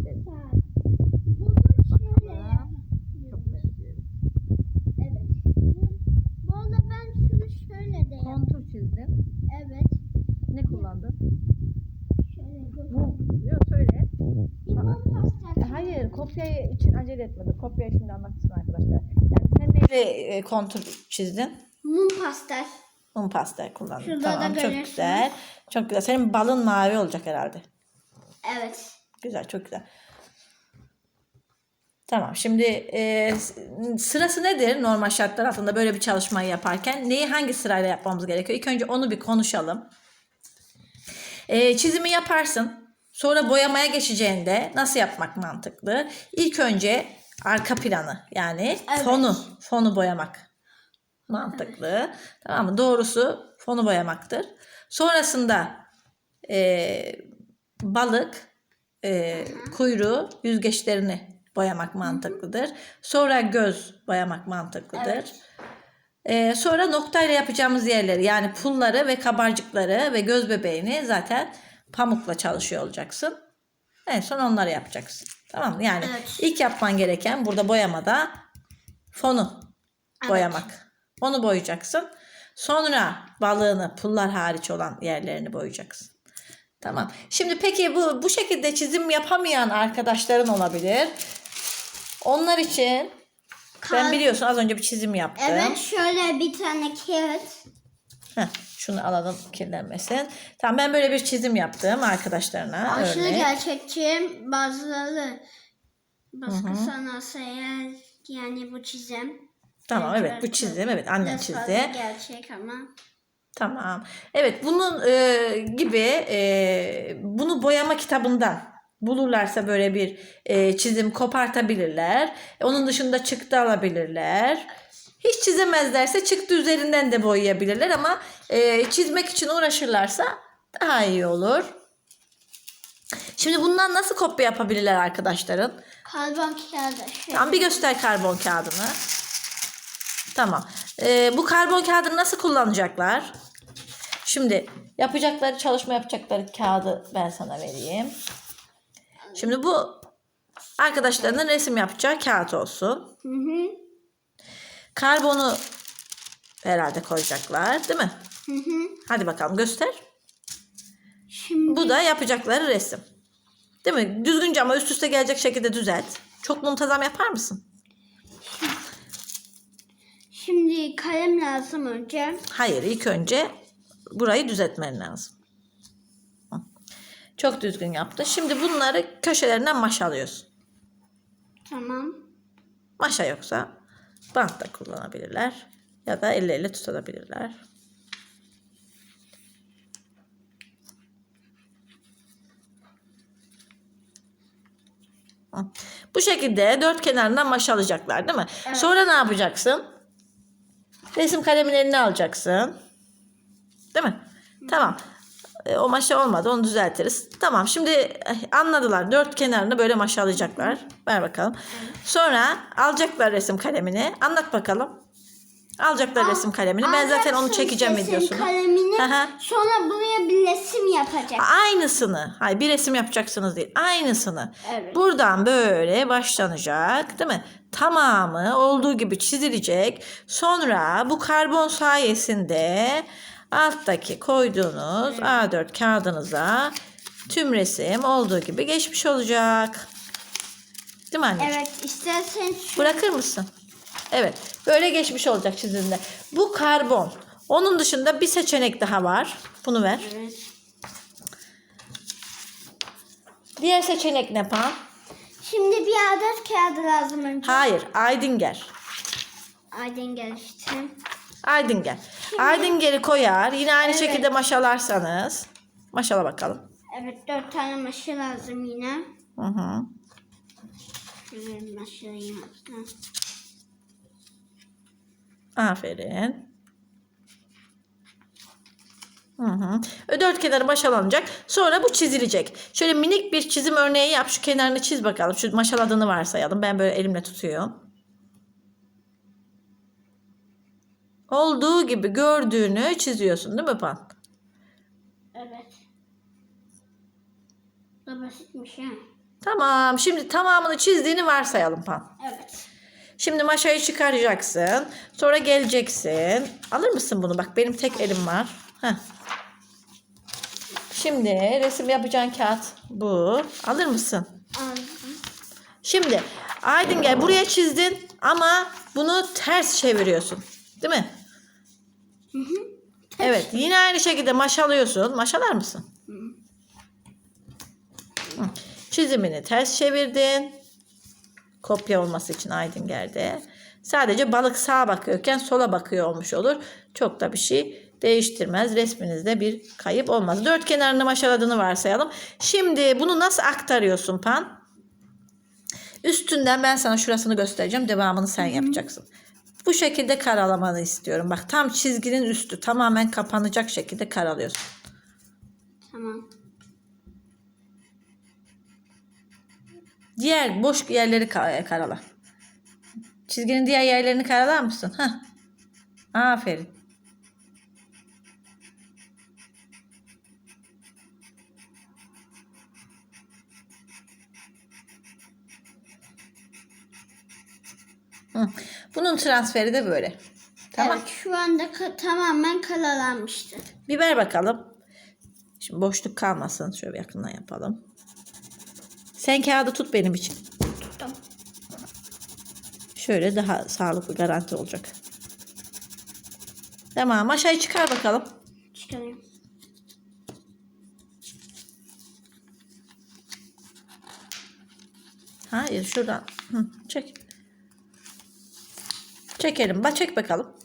Aferin. Bunu şöyle. Çok benziyor. Evet. Bu- Bu arada ben şunu şöyle de yaptım. Kontur çizdin. Evet. Ne kullandın? Şöyle. Mum. Yok söyle. Mum pastası. Hayır kopyayı için acele etmedi. Kopyayı şimdi anlatırsın arkadaşlar. Yani sen neyle e, kontur çizdin? Mum pastel. Mum pastel kullandın. Şurada tamam da çok görüyorsunuz. güzel. Çok güzel. Senin balın mavi olacak herhalde. Evet. Güzel çok güzel. Tamam şimdi e, sırası nedir normal şartlar altında böyle bir çalışmayı yaparken? Neyi hangi sırayla yapmamız gerekiyor? İlk önce onu bir konuşalım. E, çizimi yaparsın. Sonra boyamaya geçeceğinde nasıl yapmak mantıklı? İlk önce arka planı yani Evet. fonu fonu boyamak mantıklı. Tamam mı? Doğrusu fonu boyamaktır. Sonrasında e, balık e, kuyruğu yüzgeçlerini boyamak mantıklıdır. Sonra göz boyamak mantıklıdır. Evet. E, sonra noktayla yapacağımız yerleri yani pulları ve kabarcıkları ve göz bebeğini zaten pamukla çalışıyor olacaksın. En son onları yapacaksın. Tamam mı? Yani Evet. ilk yapman gereken burada boyamada fonu Evet. boyamak. Onu boyayacaksın. Sonra balığını pullar hariç olan yerlerini boyayacaksın. Tamam. Şimdi peki bu bu şekilde çizim yapamayan arkadaşların olabilir. Onlar için ben biliyorsun az önce bir çizim yaptım. Evet şöyle bir tane kağıt. Heh, şunu alalım kirlenmesin. Tamam ben böyle bir çizim yaptım arkadaşlarına. Aşırı örnek. gerçekçi bazıları başka sanatsa eğer yani bu çizim. Tamam Evet, evet bu çizim evet annen Biraz fazla çizdi. gerçek ama. Tamam. Evet bunun e, gibi e, bunu boyama kitabından bulurlarsa böyle bir e, çizim kopartabilirler. Onun dışında çıktı alabilirler. Hiç çizemezlerse çıktı üzerinden de boyayabilirler ama e, çizmek için uğraşırlarsa daha iyi olur. Şimdi bundan nasıl kopya yapabilirler arkadaşların? Karbon kağıdı. Tamam bir göster karbon kağıdını. Tamam. Ee, bu karbon kağıdını nasıl kullanacaklar? Şimdi yapacakları çalışma yapacakları kağıdı ben sana vereyim. Şimdi bu arkadaşlarının resim yapacağı kağıt olsun. Hı hı. Karbonu herhalde koyacaklar değil mi? Hı hı. Hadi bakalım göster. Şimdi Bu da yapacakları resim. Değil mi? Düzgünce ama üst üste gelecek şekilde düzelt. Çok muntazam yapar mısın? Şimdi kalem lazım önce. Hayır ilk önce burayı düzeltmen lazım. Çok düzgün yaptın. Şimdi bunları köşelerinden maşa alıyorsun. Tamam. Maşa yoksa bant da kullanabilirler. Ya da elleriyle tutabilirler. Bu şekilde dört kenarından maşa alacaklar değil mi? Evet. Sonra ne yapacaksın? Resim kalemini eline alacaksın. Değil mi? Tamam. E, o maşa olmadı onu düzeltiriz. Tamam şimdi eh, anladılar. Dört kenarını böyle maşalayacaklar. Ver bakalım. Sonra alacaklar resim kalemini. Anlat bakalım. Alacaklar resim kalemini. Ben zaten onu Alacaksın çekeceğim resim videosunu. kalemini Aha. sonra buraya bir resim yapacak. Aynısını. Hayır bir resim yapacaksınız değil. Aynısını. Evet. Buradan böyle başlanacak değil mi? Tamamı olduğu gibi çizilecek. Sonra bu karbon sayesinde alttaki koyduğunuz A4 kağıdınıza tüm resim olduğu gibi geçmiş olacak. Değil mi anneciğim? Evet istersen şu Bırakır mısın? Evet. Böyle geçmiş olacak çizimde. Bu karbon. Onun dışında bir seçenek daha var. Bunu ver. Evet. Diğer seçenek ne Pan? Şimdi bir adet kağıdı lazım önce. Hayır. Aydinger. Aydın gelişti. Aydinger. Aydinger'i koyar. Yine aynı Evet. şekilde maşalarsanız. Maşala bakalım. Evet dört tane maşa lazım yine. Hı hı. Şöyle maşayı yaptım. Aferin. Hı hı. Dört kenarı maşalanacak. Sonra bu çizilecek. Şöyle minik bir çizim örneği yap. Şu kenarını çiz bakalım. Şu maşaladığını varsayalım. Ben böyle elimle tutuyorum. Olduğu gibi gördüğünü çiziyorsun değil mi Pan? Evet. Da basitmiş ha. Tamam. Şimdi tamamını çizdiğini varsayalım Pan. Evet. Şimdi maşayı çıkaracaksın. Sonra geleceksin. Alır mısın bunu? Bak benim tek elim var. Heh. Şimdi resim yapacağın kağıt bu. Alır mısın? Şimdi Aydın gel buraya çizdin ama bunu ters çeviriyorsun. Değil mi? Evet yine aynı şekilde maşalıyorsun. Maşalar mısın? Hı. Çizimini ters çevirdin. Kopya olması için Aydın geldi. Sadece balık sağa bakıyorken sola bakıyor olmuş olur. Çok da bir şey değiştirmez. Resminizde bir kayıp olmaz. Dört kenarını maşaladığını varsayalım. Şimdi bunu nasıl aktarıyorsun Pan? Üstünden ben sana şurasını göstereceğim. Devamını sen yapacaksın. Bu şekilde karalamanı istiyorum. Bak tam çizginin üstü tamamen kapanacak şekilde karalıyorsun. Tamam. Diğer boş yerleri ka- karala. Çizginin diğer yerlerini karalar mısın? Heh. Aferin. Hı. Bunun transferi de böyle. Tamam. Evet şu anda ka- tamamen kalalanmıştı. Bir ver bakalım. Şimdi boşluk kalmasın. Şöyle yakından yapalım. Sen kağıdı tut benim için. Tuttum. Şöyle daha sağlıklı garanti olacak. Tamam aşağıya çıkar bakalım. Çıkarayım. Hayır şuradan. Hı, çek. Çekelim. Bak çek bakalım.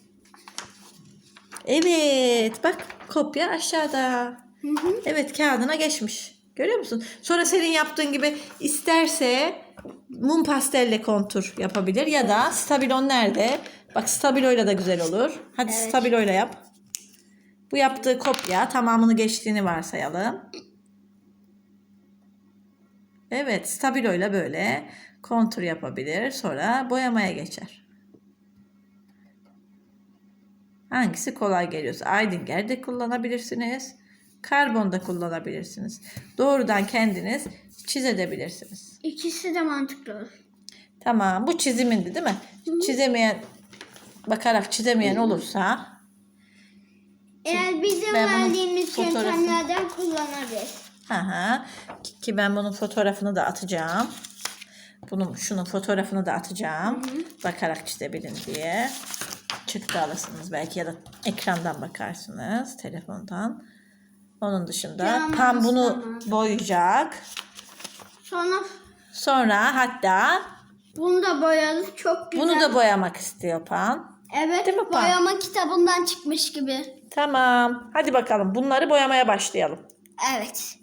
Evet bak kopya aşağıda. Hı hı. Evet kağıdına geçmiş. Görüyor musun? Sonra senin yaptığın gibi isterse mum pastelle kontur yapabilir ya da stabilon nerede? Bak stabiloyla da güzel olur. Hadi Evet. stabiloyla yap. Bu yaptığı kopya tamamını geçtiğini varsayalım. Evet stabiloyla böyle kontur yapabilir. Sonra boyamaya geçer. Hangisi kolay geliyorsa. Aydinger de kullanabilirsiniz. Karbon da kullanabilirsiniz. Doğrudan kendiniz çizebilirsiniz. İkisi de mantıklı. Tamam bu çizimindi değil mi? Çizemeyen bakarak çizemeyen olursa Eğer bizim Ben verdiğimiz fotoğrafını- yöntemlerden kullanabilir. Hı hı. Ki- ben bunun fotoğrafını da atacağım. Bunun şunun fotoğrafını da atacağım. Bakarak çizebilin diye. Çıktı alırsınız belki ya da ekrandan bakarsınız telefondan. Onun dışında Yalnız Pam bunu ama. boyayacak. Sonra Sonra hatta bunu da boyadık. Çok güzel. bunu da boyamak istiyor Pam. Evet Değil mi Pan? boyama kitabından çıkmış gibi. Tamam. Hadi bakalım bunları boyamaya başlayalım. Evet.